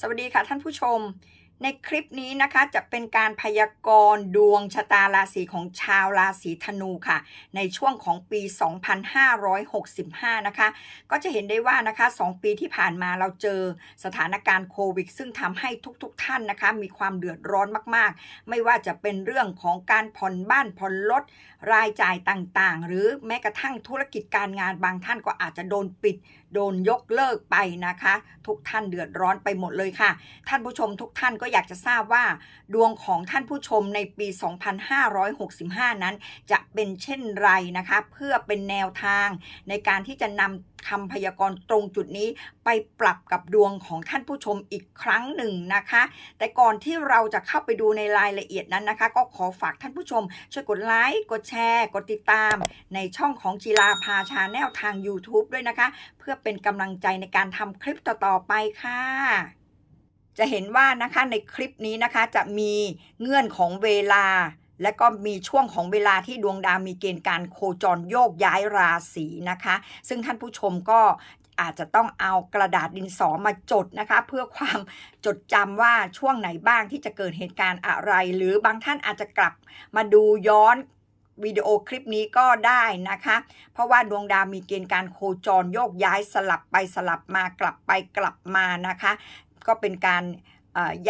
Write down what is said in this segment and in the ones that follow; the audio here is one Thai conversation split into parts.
สวัสดีค่ะท่านผู้ชม ในคลิปนี้นะคะจะเป็นการพยากรณ์ดวงชะตาราศีของชาวราศีธนูค่ะ ในช่วงของปี 2565 นะคะ ก็จะเห็นได้ว่านะคะ 2 ปีที่ผ่านมาเราเจอสถานการณ์โควิด ซึ่งทำให้ทุกๆทท่านนะคะ มีความเดือดร้อนมากๆ ไม่ว่าจะเป็นเรื่องของการผ่อนบ้านผ่อนรถรายจ่ายต่างๆ หรือแม้กระทั่งธุรกิจการงานบางท่านก็อาจจะโดนปิดโดนยกเลิกไปนะคะ ทุกท่านเดือดร้อนไปหมดเลยค่ะ ท่านผู้ชมทุกท่านก็อยากจะทราบว่า ดวงของท่านผู้ชมในปี 2565 นั้น จะเป็นเช่นไรนะคะ เพื่อเป็นแนวทางในการที่จะนำ คำพยากรณ์ตรงจุดนี้ไปปรับกับดวงของท่านผู้ชมอีกครั้งหนึ่งนะคะ แต่ก่อนที่เราจะเข้าไปดูในรายละเอียดนั้นนะคะ ก็ขอฝากท่านผู้ชม ช่วยกดไลค์กดแชร์ กดติดตาม ในช่องของจีราพาชาแนลทาง YouTube ด้วยนะคะ เพื่อเป็นกำลังใจในการทำคลิปต่อๆไปค่ะจะเห็นว่านะคะในคลิปนี้นะคะจะมีเงื่อนของเวลา และก็มีช่วงของเวลาที่ดวงดาวมีเกณฑ์การโคจรโยกย้ายราศีนะคะ ซึ่งท่านผู้ชมก็อาจจะต้องเอากระดาษดินสอมาจดนะคะ เพื่อความจดจำว่าช่วงไหนบ้างที่จะเกิดเหตุการณ์อะไร หรือบางท่านอาจจะกลับมาดูย้อนวิดีโอคลิปนี้ก็ได้นะคะ เพราะว่าดวงดาวมีเกณฑ์การโคจรโยกย้ายสลับไปสลับมากลับไปกลับมานะคะ ก็เป็นการ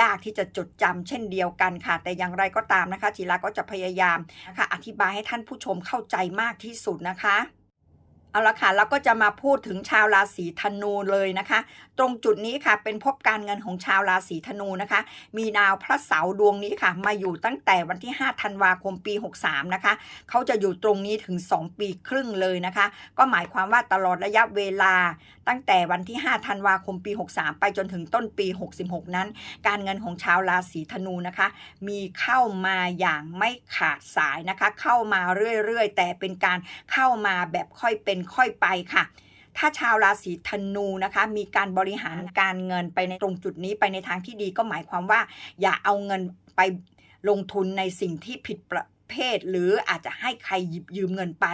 ยากที่จะจดจำเช่นเดียวกันค่ะ แต่อย่างไรก็ตามนะคะจิราก็จะพยายามนะคะอธิบายให้ท่านผู้ชมเข้าใจมากที่สุดนะคะ เอาละค่ะแล้วก็จะมาพูดถึงชาวราศีธนูเลยนะคะ ตรงจุดนี้ค่ะเป็นพบการเงินของชาวราศีธนูนะคะ มีดาวพระเสาร์ดวงนี้ค่ะ มาอยู่ตั้งแต่วันที่ 5 ธันวาคมปี 63 นะคะ เขาจะอยู่ตรงนี้ถึง 2 ปีครึ่งเลยนะคะ ก็หมายความว่าตลอดระยะเวลา ตั้งแต่วันที่ 5 ธันวาคมปี 63 ไปจนถึงต้นปี 66 นั้น การเงินของชาวราศีธนูนะคะ มีเข้ามาอย่างไม่ขาดสายนะคะ เข้ามาเรื่อยๆ แต่เป็นการเข้ามาแบบค่อยเป็นค่อยไปค่ะ ถ้าชาวราศีธนูนะคะ มีการบริหารการเงินไปในตรงจุดนี้ไปในทางที่ดีก็หมายความว่า อย่าเอาเงินไปลงทุนในสิ่งที่ผิดประเภทหรืออาจจะให้ใครหยิบยืมเงินไป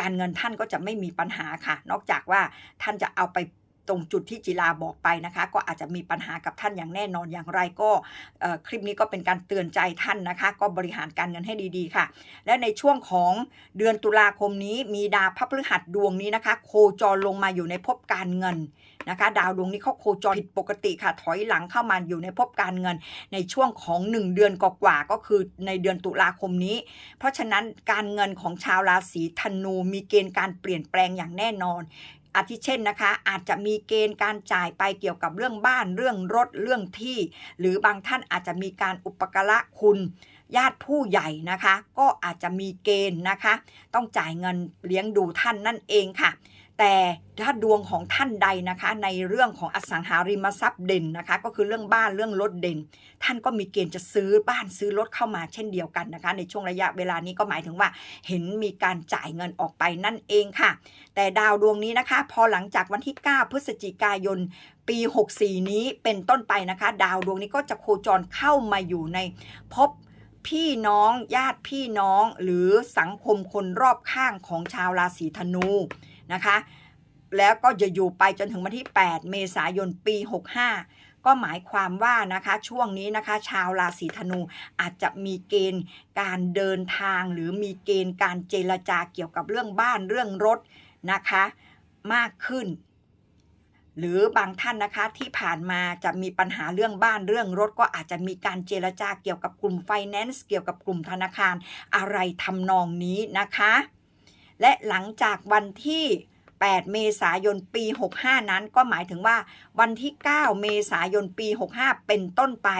การเงินท่านก็จะไม่มีปัญหาค่ะ นอกจากว่าท่านจะเอาไป ตรงจุดที่จิลาบอกไปนะคะ ก็อาจจะมีปัญหากับท่านอย่างแน่นอนอย่างไรก็คลิปนี้ก็เป็นการเตือนใจท่านนะคะ ก็บริหารการเงินให้ดีๆค่ะ และในช่วงของเดือนตุลาคมนี้ มีดาวพระพฤหัสดวงนี้นะคะ โคจรลงมาอยู่ในภพการเงินนะคะ ดาวดวงนี้เขาโคจรผิดปกติค่ะ ถอยหลังเข้ามาอยู่ในภพการเงิน ในช่วงของ 1 เดือนกว่าก็คือในเดือนตุลาคมนี้ เพราะฉะนั้นการเงินของชาวราศีธนูมีเกณฑ์การเปลี่ยนแปลงอย่างแน่นอน อาทิเช่นนะคะ อาจจะมีเกณฑ์การจ่ายไปเกี่ยวกับเรื่องบ้านเรื่องรถเรื่องที่ หรือบางท่านอาจจะมีการอุปการะคุณญาติผู้ใหญ่นะคะ ก็อาจจะมีเกณฑ์นะคะ ต้องจ่ายเงินเลี้ยงดูท่านนั่นเองค่ะ แต่ถ้าดวงของท่านใดนะคะ ในเรื่องของอสังหาริมทรัพย์เด่นนะคะ ก็คือเรื่องบ้านเรื่องรถเด่น ท่านก็มีเกณฑ์จะซื้อบ้านซื้อรถเข้ามาเช่นเดียวกันนะคะ ในช่วงระยะเวลานี้ก็หมายถึงว่า เห็นมีการจ่ายเงินออกไปนั่นเองค่ะ แต่ดาวดวงนี้นะคะ พอหลังจากวันที่ 9 พฤศจิกายนปี 64 นี้เป็นต้นไปนะคะ ดาวดวงนี้ก็จะโคจรเข้ามาอยู่ในภพพี่น้องญาติพี่น้องหรือสังคมคนรอบข้างของชาวราศีธนู นะคะแล้วก็จะอยู่ไปจนถึงวันที่ 8 เมษายนปี 65 ก็หมายความว่านะคะช่วงนี้นะคะ ชาวราศีธนูอาจจะมีเกณฑ์การเดินทาง หรือมีเกณฑ์การเจรจาเกี่ยวกับเรื่องบ้านเรื่องรถนะคะมากขึ้น หรือบางท่านนะคะที่ผ่านมาจะมีปัญหาเรื่องบ้านเรื่องรถ ก็อาจจะมีการเจรจาเกี่ยวกับกลุ่มไฟแนนซ์เกี่ยวกับกลุ่มธนาคารอะไรทำนองนี้นะคะ และหลังจากวันที่ 8 เมษายนปี 65 นั้นก็หมายถึงว่าวันที่ 9 เมษายนปี 65 เป็นต้นไป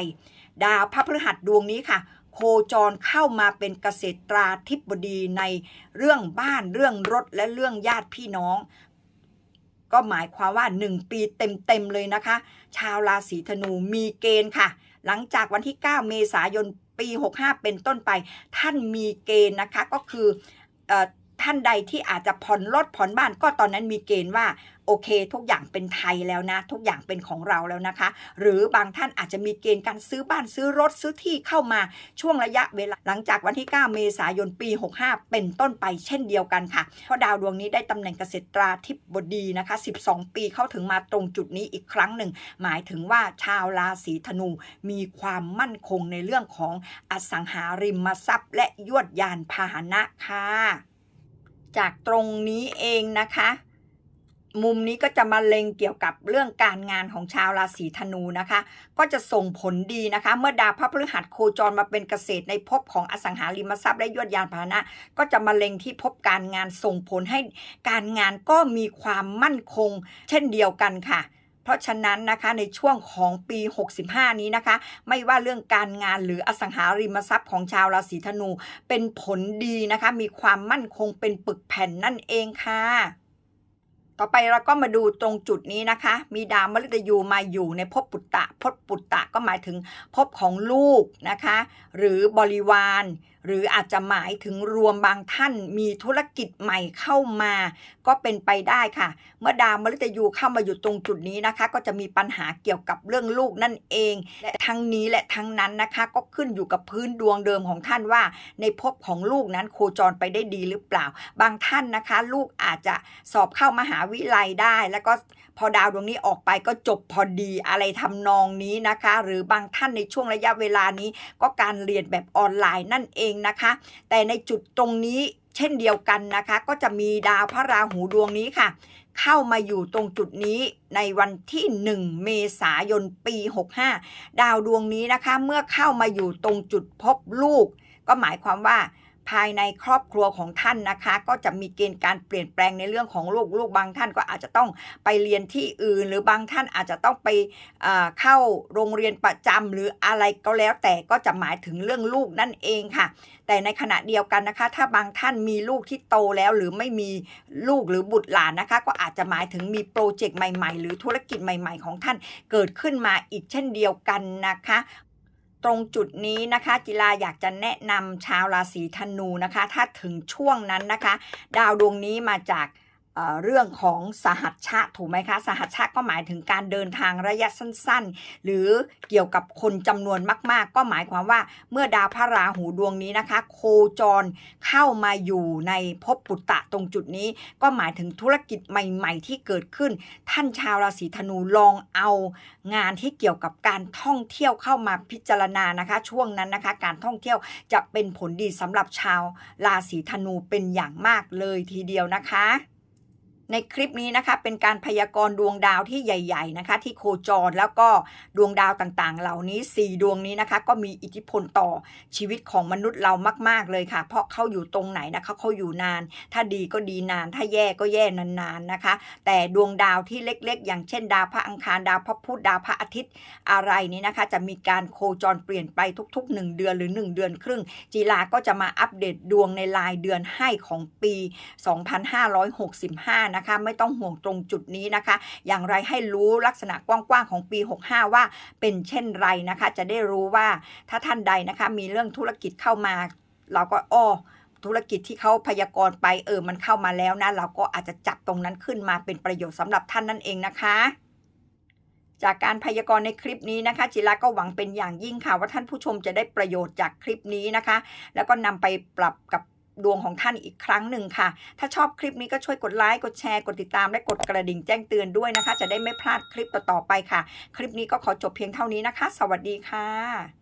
ดาวพระพฤหัสดวงนี้ค่ะ โคจรเข้ามาเป็นเกษตราธิบดีในเรื่องบ้านเรื่องรถและเรื่องญาติพี่น้อง ก็หมายความว่า 1 ปีเต็มๆเลยนะคะ ชาวราศีธนูมีเกณฑ์ค่ะ หลังจากวันที่ 9 เมษายนปี 65 เป็นต้นไป ท่านมีเกณฑ์นะคะก็คืออ ท่านใดที่อาจจะผ่อนรถผ่อนบ้านก็ตอนนั้นมีเกณฑ์ว่าโอเค ทุกอย่างเป็นไทยแล้วนะ ทุกอย่างเป็นของเราแล้วนะคะ หรือบางท่านอาจจะมีเกณฑ์การซื้อบ้านซื้อรถซื้อที่เข้ามาช่วงระยะเวลาหลังจากวันที่ 9 เมษายนปี 65 เป็นต้นไปเช่นเดียวกันค่ะ เพราะดาวดวงนี้ได้ตำแหน่งเกษตราธิบดีนะคะ 12 ปีเข้าถึงมาตรงจุดนี้อีกครั้งหนึ่ง หมายถึงว่าชาวราศีธนูมีความมั่นคงในเรื่องของอสังหาริมทรัพย์ และยวดยานพาหนะค่ะ จากตรงนี้เองนะคะ มุมนี้ก็จะมาเล็งเกี่ยวกับเรื่องการงานของชาวราศีธนูนะคะ ก็จะส่งผลดีนะคะ เมื่อดาวพระพฤหัสโคจรมาเป็นเกษตรในภพของอสังหาริมทรัพย์และยวดยานพาหนะ ก็จะมาเล็งที่ภพการงานส่งผลให้การงานก็มีความมั่นคง เช่นเดียวกันค่ะ เพราะฉะนั้นนะคะในช่วงของปี 65 นี้นะคะ ไม่ว่าเรื่องการงานหรืออสังหาริมทรัพย์ของชาวราศีธนูเป็นผลดีนะคะ มีความมั่นคงเป็นปึกแผ่นนั่นเองค่ะต่อไปเราก็มาดูตรงจุดนี้นะคะ มีดาวมฤตยูมาอยู่ในภพปุตตะภพปุตตะก็หมายถึงภพของลูกนะคะ หรือบริวาร หรืออาจจะหมายถึงรวมบางท่านมีธุรกิจใหม่เข้ามา ก็เป็นไปได้ค่ะ เมื่อดาวมฤตยูเข้ามาอยู่ตรงจุดนี้นะคะ ก็จะมีปัญหาเกี่ยวกับเรื่องลูกนั่นเอง และทั้งนี้และทั้งนั้นนะคะ ก็ขึ้นอยู่กับพื้นดวงเดิมของท่านว่า ในภพของลูกนั้นโคจรไปได้ดีหรือเปล่า บางท่านนะคะ ลูกอาจจะสอบเข้ามหาวิทยาลัยได้ แล้วก็ พอดาวดวงนี้ออกไปก็จบพอดีอะไรทำนองนี้นะคะ หรือบางท่านในช่วงระยะเวลานี้ก็การเรียนแบบออนไลน์นั่นเองนะคะ แต่ในจุดตรงนี้เช่นเดียวกันนะคะ ก็จะมีดาวพระราหูดวงนี้ค่ะ เข้ามาอยู่ตรงจุดนี้ในวันที่ 1 เมษายนปี 65 ดาวดวงนี้นะคะ เมื่อเข้ามาอยู่ตรงจุดพบลูก ก็หมายความว่า ภายในครอบครัวของท่านนะคะ ก็จะมีเกณฑ์การเปลี่ยนแปลงในเรื่องของลูกลูกบางท่านก็อาจจะต้องไปเรียนที่อื่น หรือบางท่านอาจจะต้องไปเข้าโรงเรียนประจำหรืออะไรก็แล้วแต่ก็จะหมายถึงเรื่องลูกนั่นเองค่ะ แต่ในขณะเดียวกันนะคะ ถ้าบางท่านมีลูกที่โตแล้วหรือไม่มีลูกหรือบุตรหลานนะคะ ก็อาจจะหมายถึงมีโปรเจกต์ใหม่ ๆ หรือธุรกิจใหม่ ๆ ของท่านเกิดขึ้นมาอีกเช่นเดียวกันนะคะ ตรงจุดนี้นะคะจิลาอยากจะแนะนำชาวราศีธนูนะคะ ถ้าถึงช่วงนั้นนะคะ ดาวดวงนี้มาจาก เรื่องของสหัชชะถูกไหมคะ สหัชชะก็หมายถึงการเดินทางระยะสั้น ๆ หรือเกี่ยวกับคนจำนวนมาก ๆ ก็หมายความว่าเมื่อดาวพระราหูดวงนี้นะคะ โคจรเข้ามาอยู่ในภพปุตตะตรงจุดนี้ ก็หมายถึงธุรกิจใหม่ ๆ ที่เกิดขึ้น ท่านชาวราศีธนูลองเอางานที่เกี่ยวกับการท่องเที่ยวเข้ามาพิจารณานะคะ ช่วงนั้นนะคะ การท่องเที่ยวจะเป็นผลดีสำหรับชาวราศีธนูเป็นอย่างมากเลยทีเดียวนะคะ ในคลิปนี้นะคะเป็นการพยากรณ์ดวงดาวที่ใหญ่ๆนะคะ ที่โคจรแล้วก็ดวงดาวต่างๆ เหล่านี้ 4 ดวงนี้นะคะ ก็มีอิทธิพลต่อชีวิตของมนุษย์เรามาก ๆเลยค่ะ เพราะเขาอยู่ตรงไหนนะคะเขาอยู่นาน ถ้าดีก็ดีนาน ถ้าแย่ก็แย่นานๆนะคะ แต่ดวงดาวที่เล็กๆ อย่างเช่น ดาวพระอังคารดาวพระพุธดาวพระอาทิตย์อะไรนี้นะคะ จะมีการโคจรเปลี่ยนไปทุก ๆ 1 เดือนหรือ 1 เดือนครึ่ง จีลาก็จะมาอัปเดตดวงในรายเดือนให้ของปี 2565นะคะ ไม่ต้องห่วงตรงจุดนี้นะคะ อย่างไรให้รู้ลักษณะกว้างๆของปี 65 ว่าเป็นเช่นไรนะคะ จะได้รู้ว่าถ้าท่านใดนะคะ มีเรื่องธุรกิจเข้ามา เราก็อ้อธุรกิจที่เขาพยากรณ์ไปเออมันเข้ามาแล้วนะ เราก็อาจจะจับตรงนั้นขึ้นมาเป็นประโยชน์สำหรับท่านนั่นเองนะคะจากการพยากรณ์ในคลิปนี้นะคะ จิราก็หวังเป็นอย่างยิ่งค่ะ ว่าท่านผู้ชมจะได้ประโยชน์จากคลิปนี้นะคะ แล้วก็นำไปปรับกับ ดวงของท่านอีกครั้งหนึ่งค่ะ ถ้าชอบคลิปนี้ก็ช่วยกดไลค์ กดแชร์ กดติดตาม และกดกระดิ่งแจ้งเตือนด้วยนะคะ จะได้ไม่พลาดคลิปต่อๆไปค่ะ คลิปนี้ก็ขอจบเพียงเท่านี้นะคะ สวัสดีค่ะ